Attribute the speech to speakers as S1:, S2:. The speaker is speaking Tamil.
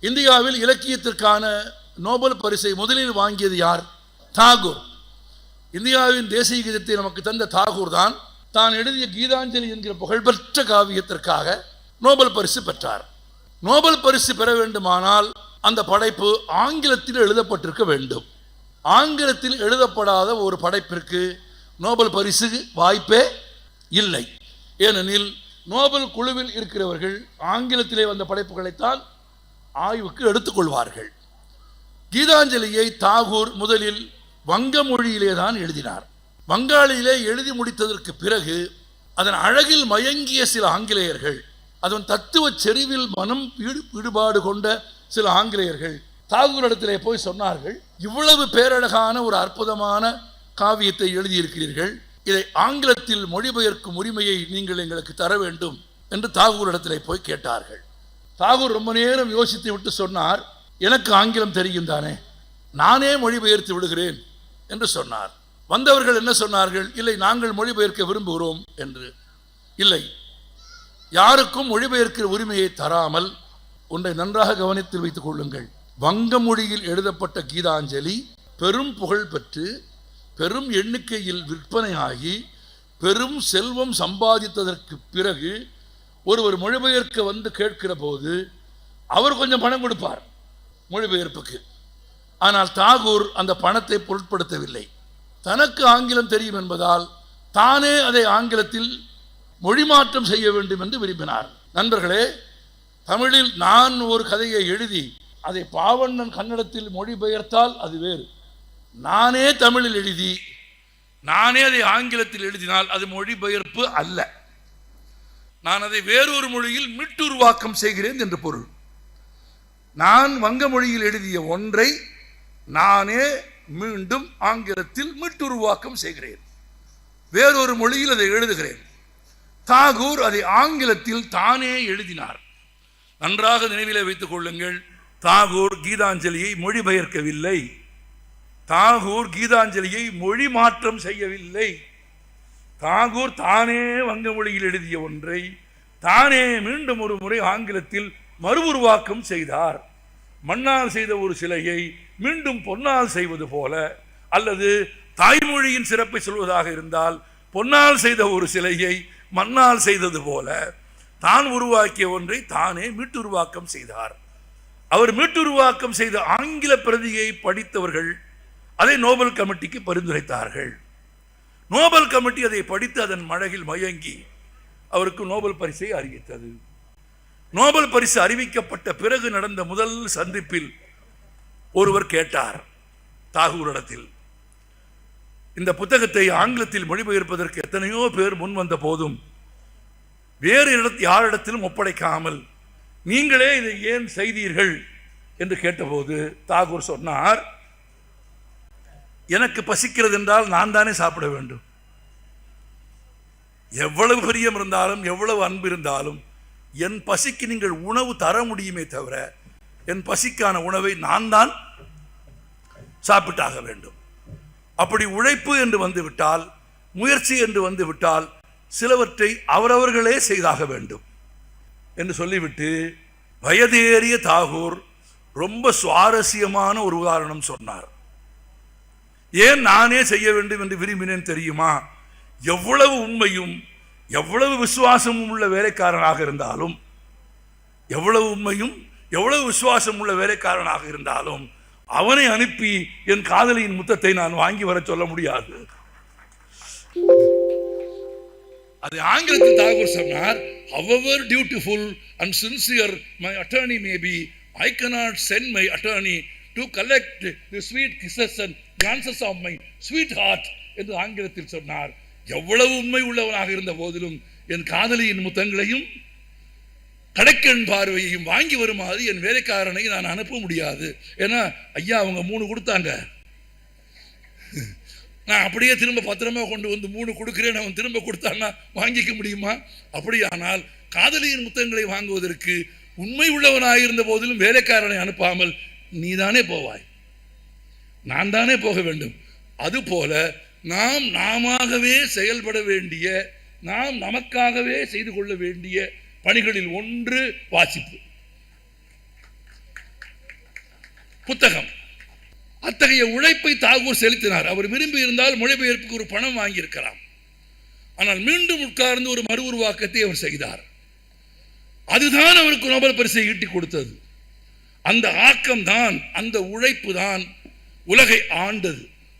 S1: இந்தியாவில் இலக்கியத்திற்கான நோபல் பரிசை முதலில் வாங்கியது யார்? தாகூர். இந்தியாவின் தேசிய கீதத்தை நமக்கு தந்த தாகூர் தான். தான் எழுதிய கீதாஞ்சலி என்கிற புகழ்பெற்ற காவியத்திற்காக நோபல் பரிசு பெற்றார். நோபல் பரிசு பெற வேண்டுமானால் அந்த படைப்பு ஆங்கிலத்தில் எழுதப்பட்டிருக்க வேண்டும். ஆங்கிலத்தில் எழுதப்படாத ஒரு படைப்பிற்கு நோபல் பரிசு வாய்ப்பே இல்லை. ஏனெனில் நோபல் குழுவில் இருக்கிறவர்கள் ஆங்கிலத்திலே வந்த படைப்புகளைத்தான் ஆய்வுக்கு எடுத்துக்கொள்வார்கள். கீதாஞ்சலியை தாகூர் முதலில் வங்க மொழியிலே தான் எழுதினார். வங்காளியிலே எழுதி முடித்ததற்கு பிறகு அதன் அழகில் மயங்கிய சில ஆங்கிலேயர்கள் அதன் தத்துவ செறிவில் மனம் ஈடுபாடு கொண்ட சில ஆங்கிலேயர்கள் தாகூரிடத்திலே போய் சொன்னார்கள் இவ்வளவு பேரழகான ஒரு அற்புதமான காவியத்தை எழுதியிருக்கிறீர்கள். இதை ஆங்கிலத்தில் மொழிபெயர்க்கும் உரிமையை நீங்கள் எங்களுக்கு தர வேண்டும் என்று தாகூரிடத்திலே போய் கேட்டார்கள். தாகூர் ரொம்ப நேரம் யோசித்து விட்டு சொன்னார் எனக்கு ஆங்கிலம் தெரியும் தானே நானே மொழிபெயர்த்து விடுகிறேன் என்று சொன்னார். வந்தவர்கள் என்ன சொன்னார்கள் இல்லை நாங்கள் மொழிபெயர்க்க விரும்புகிறோம் என்று. இல்லை யாருக்கும் மொழிபெயர்க்கிற உரிமையை தராமல் ஒன்றை நன்றாக கவனித்து வைத்துக் கொள்ளுங்கள். வங்க மொழியில் எழுதப்பட்ட கீதாஞ்சலி பெரும் புகழ் பெற்று பெரும் எண்ணிக்கையில் விற்பனையாகி பெரும் செல்வம் சம்பாதித்ததற்கு பிறகு ஒருவர் மொழிபெயர்க்க வந்து கேட்கிற போது அவர் கொஞ்சம் பணம் கொடுப்பார் மொழிபெயர்ப்புக்கு. ஆனால் தாகூர் அந்த பணத்தை பொருட்படுத்தவில்லை. தனக்கு ஆங்கிலம் தெரியும் என்பதால் தானே அதை ஆங்கிலத்தில் மொழிமாற்றம் செய்ய வேண்டும் என்று விரும்பினார். நண்பர்களே தமிழில் நான் ஒரு கதையை எழுதி அதை பாவண்ணன் கன்னடத்தில் மொழிபெயர்த்தால் அது வேறு. நானே தமிழில் எழுதி நானே அதை ஆங்கிலத்தில் எழுதினால் அது மொழிபெயர்ப்பு அல்ல. நான் அதை வேறொரு மொழியில் மீட்டுருவாக்கம் செய்கிறேன் என்று பொருள். நான் வங்க மொழியில் எழுதிய ஒன்றை நானே மீண்டும் ஆங்கிலத்தில் மீட்டுருவாக்கம் செய்கிறேன். வேறொரு மொழியில் அதை எழுதுகிறேன். தாகூர் அதை ஆங்கிலத்தில் தானே எழுதினார். நன்றாக நினைவிலே வைத்துக் கொள்ளுங்கள் தாகூர் கீதாஞ்சலியை மொழிபெயர்க்கவில்லை. தாகூர் கீதாஞ்சலியை மொழி மாற்றம் செய்யவில்லை. தாகூர் தானே வங்க மொழியில் எழுதிய ஒன்றை தானே மீண்டும் ஒரு முறை ஆங்கிலத்தில் மறு உருவாக்கம் செய்தார். மண்ணால் செய்த ஒரு சிலையை மீண்டும் பொன்னால் செய்வது போல அல்லது தாய்மொழியின் சிறப்பை சொல்வதாக இருந்தால் பொன்னால் செய்த ஒரு சிலையை மண்ணால் செய்தது போல தான் உருவாக்கிய ஒன்றை தானே மீட்டுருவாக்கம் செய்தார். அவர் மீட்டுருவாக்கம் செய்த ஆங்கில பிரதியை படித்தவர்கள் அதை நோபல் கமிட்டிக்கு பரிந்துரைத்தார்கள். நோபல் கமிட்டி அதை படித்து அதன் மழகில் மயங்கி அவருக்கு நோபல் பரிசை அறிவித்தது. நோபல் பரிசு அறிவிக்கப்பட்ட பிறகு நடந்த முதல் சந்திப்பில் ஒருவர் கேட்டார் தாகூரிடத்தில். இந்த புத்தகத்தை ஆங்கிலத்தில் மொழிபெயர்ப்பதற்கு எத்தனையோ பேர் முன் வந்த போதும் வேறு இடத்து யாரிடத்திலும் ஒப்படைக்காமல் நீங்களே இதை ஏன் செய்தீர்கள்? என்று கேட்டபோது தாகூர் சொன்னார் எனக்கு பசிக்கிறது என்றால் நான் தானே சாப்பிட வேண்டும். எவ்வளவு பிரியம் இருந்தாலும் எவ்வளவு அன்பு இருந்தாலும் என் பசிக்கு நீங்கள் உணவு தர முடியுமே தவிர என் பசிக்கான உணவை நான் தான் சாப்பிட்டாக வேண்டும். அப்படி உழைப்பு என்று வந்துவிட்டால் முயற்சி என்று வந்துவிட்டால் சிலவற்றை அவரவர்களே செய்தாக வேண்டும். என்று சொல்லிவிட்டு வயதேறிய தாகூர் ரொம்ப சுவாரஸ்யமான ஒரு உதாரணம் சொன்னார். ஏன் நானே செய்ய வேண்டும் என்று விரும்பினேன் தெரியுமா? எவ்வளவு உண்மையும் எவ்வளவு விசுவாசமும் உள்ள வேலைக்காரனாக இருந்தாலும் எவ்வளவு உண்மையும் எவ்வளவு விசுவாசம் உள்ள வேலைக்காரனாக இருந்தாலும் அவனை அனுப்பி என் காதலியின் முத்தத்தை நான் வாங்கி வர சொல்ல முடியாது. அது ஆங்கிலத்தில் தாகூர் சொன்னார் however dutiful and sincere my attorney may be I cannot send my attorney to collect the sweet kisses and and of my sweet heart என்று ஆங்கிலத்தில் சொன்னார். எவ்வளவு உண்மை உள்ளவனாக இருந்த போதிலும் என் காதலியின் முத்தங்களையும் கடைக்கண் பார்வையையும் வாங்கி வருமாறு என் வேலைக்காரனை நான் அனுப்ப முடியாது. ஏன்னா ஐயா அவங்க மூணு கொடுத்தாங்க. நான் அப்படியே திரும்ப பத்திரமா கொண்டு வந்து மூணு கொடுக்குறேன். அவன் திரும்ப கொடுத்தான்னா வாங்கிக்க முடியுமா? அப்படியானால் காதலியின் முத்தங்களை வாங்குவதற்கு உண்மை உள்ளவனாயிருந்த போதிலும் வேலைக்காரனை அனுப்பாமல் நீதானே போவாய். நான் தானே போக வேண்டும். அதுபோல நாம் நாமவே செயல்பட வேண்டிய நாம் நமக்காகவே செய்து கொள்ள வேண்டிய பணிகளில் ஒன்று வாசிப்பு. புத்தகம். அத்தகைய உழைப்பை தாகூர் செலுத்தினார். அவர் விரும்பி இருந்தால் மொழிபெயர்ப்புக்கு ஒரு பணம் வாங்கியிருக்கலாம். ஆனால் மீண்டும் உட்கார்ந்து ஒரு மறு உருவாக்கத்தை அவர் செய்தார். அதுதான் அவருக்கு நோபல் பரிசை ஈட்டி கொடுத்தது. அந்த ஆக்கம் தான் அந்த உழைப்பு தான் உலகை ஆண்டது.